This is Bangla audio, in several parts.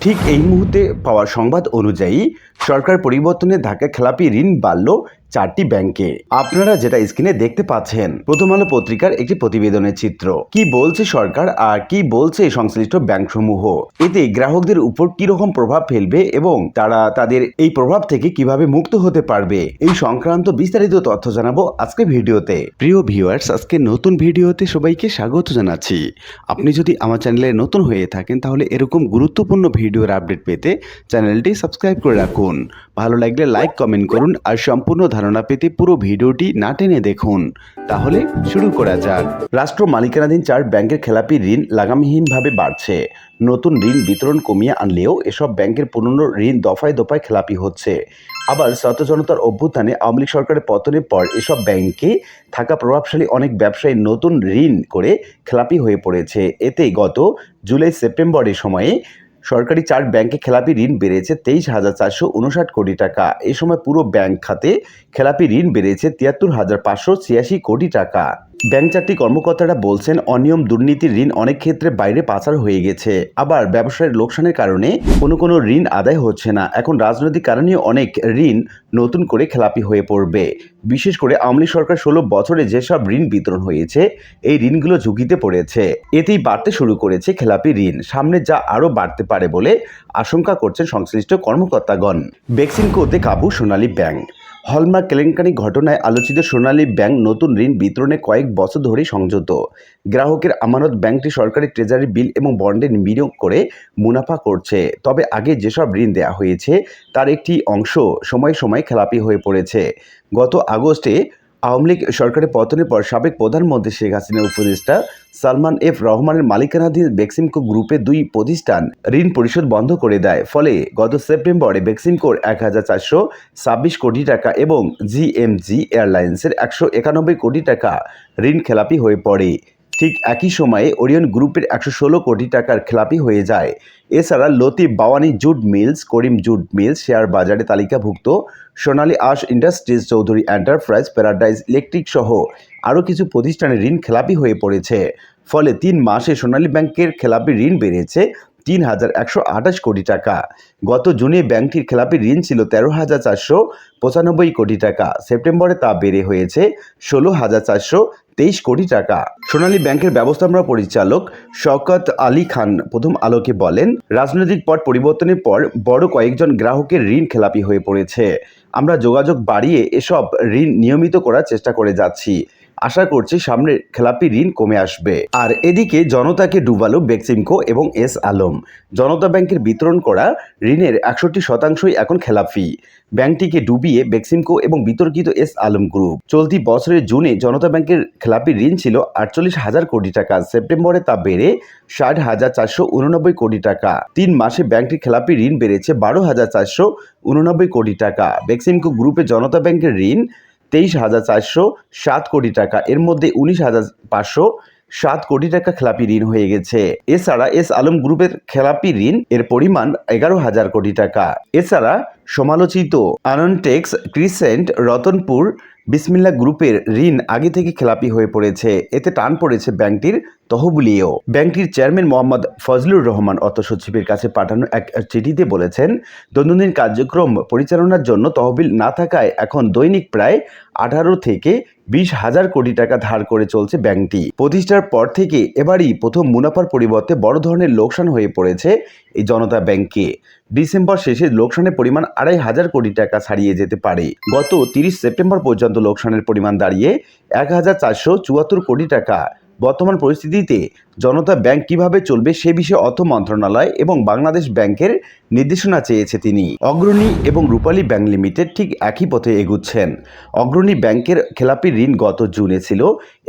ঠিক এই মুহূর্তে পাওয়া সংবাদ অনুযায়ী সরকার পরিবর্তনের ধাক্কা খেলাপি ঋণ বাড়ল চারটি ব্যাংকে। আপনারা যেটা স্ক্রিনে দেখতে পাচ্ছেন, প্রথম আলো পত্রিকার একটি প্রতিবেদনের চিত্র। কি বলছে সরকার আর কি বলছে সংশ্লিষ্ট ব্যাংকসমূহ? এতে গ্রাহকদের উপর কি রকম প্রভাব ফেলবে এবং তারা তাদের এই প্রভাব থেকে কীভাবে মুক্ত হতে পারবে? এই সংক্রান্ত বিস্তারিত তথ্য জানাব আজকে ভিডিওতে। প্রিয় ভিউয়ার্স, আজকে নতুন ভিডিওতে সবাইকে স্বাগত জানাচ্ছি। আপনি যদি আমার চ্যানেলে নতুন হয়ে থাকেন, তাহলে এরকম গুরুত্বপূর্ণ ভিডিওর আপডেট পেতে চ্যানেলটি সাবস্ক্রাইব করে রাখুন। ভালো লাগলে লাইক কমেন্ট করুন আর সম্পূর্ণ ধারণা পেতে পুরো ভিডিওটি না টেনে দেখুন। তাহলে শুরু করা যাক। রাষ্ট্র মালিকানাধীন চার ব্যাংকের খেলাপি ঋণ লাগামহীনভাবে বাড়ছে। নতুন ঋণ বিতরণ কমিয়ে আনলেও এসব ব্যাংকের পুরনো ঋণ দফায় দফায় খেলাপি হচ্ছে। আবার জনতার অভ্যুত্থানে আওয়ামী লীগ সরকারের পতনের পর এসব ব্যাংকে থাকা প্রভাবশালী অনেক ব্যবসায়ী নতুন ঋণ করে খেলাপি হয়ে পড়েছে। এতে গত জুলাই সেপ্টেম্বরের সময়ে সরকারি চার ব্যাংকে খেলাপি ঋণ বেড়েছে তেইশ হাজার চারশো উনষাট কোটি টাকা। এ সময় পুরো ব্যাংক খাতে খেলাপি ঋণ বেড়েছে তিয়াত্তর হাজার পাঁচশো ছিয়াশি কোটি টাকা। ব্যাংক চারটি কর্মকর্তারা বলছেন অনিয়ম দুর্নীতির ঋণ অনেক ক্ষেত্রে বাইরে পাচার হয়ে গেছে। আবার ব্যবসায়ের লোকসানের কারণে কোনো কোনো ঋণ আদায় হচ্ছে না। এখন রাজনৈতিক কারণে অনেক ঋণ নতুন করে খেলাপি হয়ে পড়বে। বিশেষ করে আওয়ামী লীগ সরকার ষোলো বছরে যেসব ঋণ বিতরণ হয়েছে, এই ঋণগুলো ঝুঁকিতে পড়েছে। এতেই বাড়তে শুরু করেছে খেলাপি ঋণ। সামনে যা আরও বাড়তে পারে বলে আশঙ্কা করছেন সংশ্লিষ্ট কর্মকর্তাগণ। বেক্সিমকোতে কাবু সোনালী ব্যাংক। হলমার্ক কেলেঙ্কারি ঘটনায় আলোচিত সোনালী ব্যাংক নতুন ঋণ বিতরণে কয়েক বছর ধরেই সংযত। গ্রাহকের আমানত ব্যাংকটি সরকারি ট্রেজারি বিল এবং বন্ডে বিনিয়োগ করে মুনাফা করছে। তবে আগে যেসব ঋণ দেওয়া হয়েছে, তার একটি অংশ সময় সময় খেলাপি হয়ে পড়েছে। গত আগস্টে আওয়ামী লীগ সরকারের পতনের পর সাবেক প্রধানমন্ত্রী শেখ হাসিনার উপদেষ্টা সালমান এফ রহমানের মালিকানাধীন বেক্সিমকো গ্রুপে দুই প্রতিষ্ঠান ঋণ পরিশোধ বন্ধ করে দেয়। ফলে গত সেপ্টেম্বরে বেক্সিমকোর এক হাজার চারশো ছাব্বিশ কোটি টাকা এবং জিএমজি এয়ারলাইন্সের একশো একানব্বই কোটি টাকা ঋণ খেলাপি হয়ে পড়ে। ঠিক একই সময়ে ওরিয়ন গ্রুপের একশো ষোলো কোটি টাকার খেলাপি হয়ে যায়। এছাড়া Latif Bawani jute mills, Karim jute mills, share বাজারে তালিকাভুক্ত Sonali Aash industries Chowdhury enterprise, Paradise Electric সহ আরও কিছু প্রতিষ্ঠানের ঋণ খেলাপি হয়ে পড়েছে। ফলে তিন মাসে সোনালী ব্যাংকের খেলাপি ঋণ বেড়েছে তিন হাজার একশো আঠাশ কোটি টাকা। গত জুনে ব্যাংকটির খেলাপি ঋণ ছিল তেরো হাজার চারশো পঁচানব্বই কোটি টাকা। সেপ্টেম্বরে তা বেড়ে হয়েছে ষোলো হাজার চারশো তেইশ কোটি টাকা। সোনালী ব্যাংকের ব্যবস্থাপনা পরিচালক শওকত আলী খান প্রথম আলোকে বলেন, রাজনৈতিক পট পরিবর্তনের পর বড় কয়েকজন গ্রাহকের ঋণ খেলাপি হয়ে পড়েছে। আমরা যোগাযোগ বাড়িয়ে এসব ঋণ নিয়মিত করার চেষ্টা করে যাচ্ছি। আশা করছি সামনে খেলাপি ঋণ কমে আসবে। আর এদিকে জনতাকে ডুবালো বেক্সিমকো এবং এস আলম। জনতা ব্যাংকের বিতরণ করা ঋণের একষট্টি শতাংশই এখন খেলাপি। ব্যাংকটিকে ডুবিয়ে বেক্সিমকো এবং বিতর্কিত এস আলম গ্রুপ। চলতি বছরের জুনে জনতা ব্যাংকের খেলাপি ঋণ ছিল আটচল্লিশ হাজার কোটি টাকা। সেপ্টেম্বরে তা বেড়ে ষাট হাজার চারশো উননব্বই কোটি টাকা। তিন মাসে ব্যাংকটির খেলাপি ঋণ বেড়েছে বারো হাজার চারশো উননব্বই কোটি টাকা। বেক্সিমকো গ্রুপে জনতা ব্যাংকের ঋণ তেইশ হাজার চারশো সাত কোটি টাকা। এর মধ্যে উনিশ হাজার পাঁচশো সাত কোটি টাকা খেলাপি ঋণ হয়ে গেছে। এছাড়া এস আলম গ্রুপের খেলাপি ঋণ এর পরিমাণ এগারো হাজার কোটি টাকা। এছাড়া সমালোচিত আনন্টেক্স ক্রিসেন্ট রতনপুর বিসমিল্লা গ্রুপের ঋণ আগে থেকে খেলাপি হয়ে পড়েছে। এতে টান পড়েছে ব্যাংকটির তহবিলিও। ব্যাংকটির চেয়ারম্যান মোহাম্মদ ফজলুর রহমান অর্থ সচিবের কাছে পাঠানো এক চিঠিতে বলেছেন, দৈনন্দিন কার্যক্রম পরিচালনার জন্য তহবিল না থাকায় এখন দৈনিক প্রায় আঠারো থেকে বিশ হাজার কোটি টাকা ধার করে চলছে ব্যাংকটি। প্রতিষ্ঠার পর থেকে এবারই প্রথম মুনাফার পরিবর্তে বড় ধরনের লোকসান হয়ে পড়েছে এই জনতা ব্যাংকে। ডিসেম্বর শেষে লোকসানের পরিমাণ আড়াই হাজার কোটি টাকা ছাড়িয়ে যেতে পারে। গত তিরিশ সেপ্টেম্বর পর্যন্ত লোকসানের পরিমাণ দাঁড়িয়ে এক হাজার চারশো চুয়াত্তর কোটি টাকা। বর্তমান পরিস্থিতিতে জনতা ব্যাংক কীভাবে চলবে সে বিষয়ে অর্থ মন্ত্রণালয় এবং বাংলাদেশ ব্যাংকের নির্দেশনা চেয়েছে তিনি। অগ্রণী এবং রূপালী ব্যাংক লিমিটেড ঠিক একই পথে এগুচ্ছেন। অগ্রণী ব্যাংকের খেলাপি ঋণ গত জুনে ছিল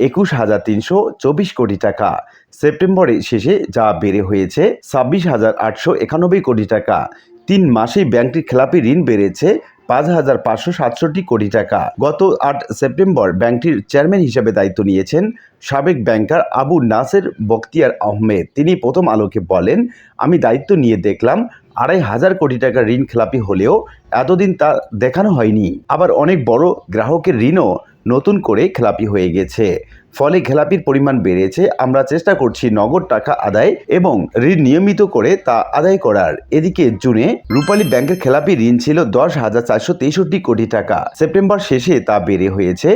একুশ হাজার তিনশো চব্বিশ কোটি টাকা। সেপ্টেম্বরে শেষে যা বেড়ে হয়েছে ছাব্বিশ হাজার আটশো একানব্বই কোটি টাকা। তিন মাসেই ব্যাংকটির খেলাপি ঋণ বেড়েছে পাঁচ হাজার পাঁচশো সাতষট্টি কোটি টাকা। গত আট সেপ্টেম্বর ব্যাংকটির চেয়ারম্যান হিসেবে দায়িত্ব নিয়েছেন সাবেক ব্যাংকার আবু নাসের বখতিয়ার আহমেদ। তিনি প্রথম আলোকে বলেন, আমি দায়িত্ব নিয়ে দেখলাম আড়াই হাজার কোটি টাকা ঋণ খেলাপি হলেও এতদিন তা দেখানো হয়নি। আবার অনেক বড় গ্রাহকের ঋণও নতুন করে খেলাপি হয়ে গেছে। ফলে খেলাপির পরিমাণ বেড়েছে। আমরা চেষ্টা করছি নগদ টাকা আদায় এবং ঋণ নিয়মিত করে তা আদায় করার। এদিকে জুনে রূপালী ব্যাংকের খেলাপি ঋণ ছিল দশ হাজার চারশো তেষট্টি কোটি টাকা। সেপ্টেম্বর শেষে তা বেড়ে হয়েছে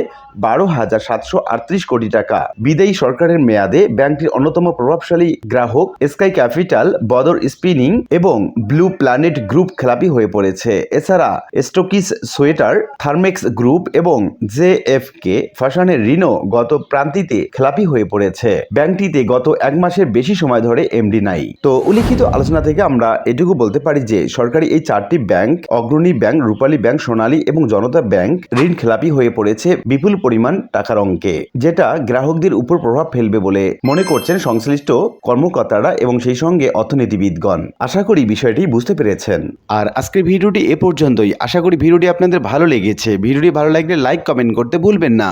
বারো হাজার সাতশো আটত্রিশ কোটি টাকা। বিদায়ী সরকারের মেয়াদে ব্যাংকটির অন্যতম প্রভাবশালী গ্রাহক স্কাই ক্যাপিটাল, বদর স্পিনিং এবং ব্লু প্ল্যানেট গ্রুপ খেলাপি হয়ে পড়েছে। এছাড়া স্টোকিস সোয়েটার, থার্মেক্স গ্রুপ এবং জে এফ কে ফ্যাশনের ঋণও গত প্রান্তিতে খেলাপি হয়ে পড়েছে। ব্যাংকটিতে গত এক মাসের বেশি সময় ধরে এমডি নাই। তো উল্লিখিত আলোচনা থেকে আমরা এটুকু বলতে পারি যে, সরকারি এই চারটি bank, Agrani bank, Rupali bank, Sonali এবং জনতা ব্যাংক, ঋণ খেলাপি হয়ে পড়েছে বিপুল পরিমাণ টাকার অঙ্কে, যেটা গ্রাহকদের উপর প্রভাব ফেলবে বলে মনে করছেন সংশ্লিষ্ট কর্মকর্তারা এবং সেই সঙ্গে অর্থনীতিবিদগণ। আশা করি বিষয়টি বুঝতে পেরেছেন। আর আজকের ভিডিওটি এ পর্যন্তই। আশা করি ভিডিওটি আপনাদের ভালো লেগেছে। ভিডিওটি ভালো লাগলে লাইক, কমেন্ট করতে ভুলবেন না।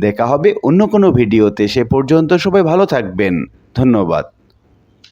দেখা হবে অন্য কোনো ভিডিওতে সে পর্যন্ত সবাই ভালো থাকবেন। ধন্যবাদ।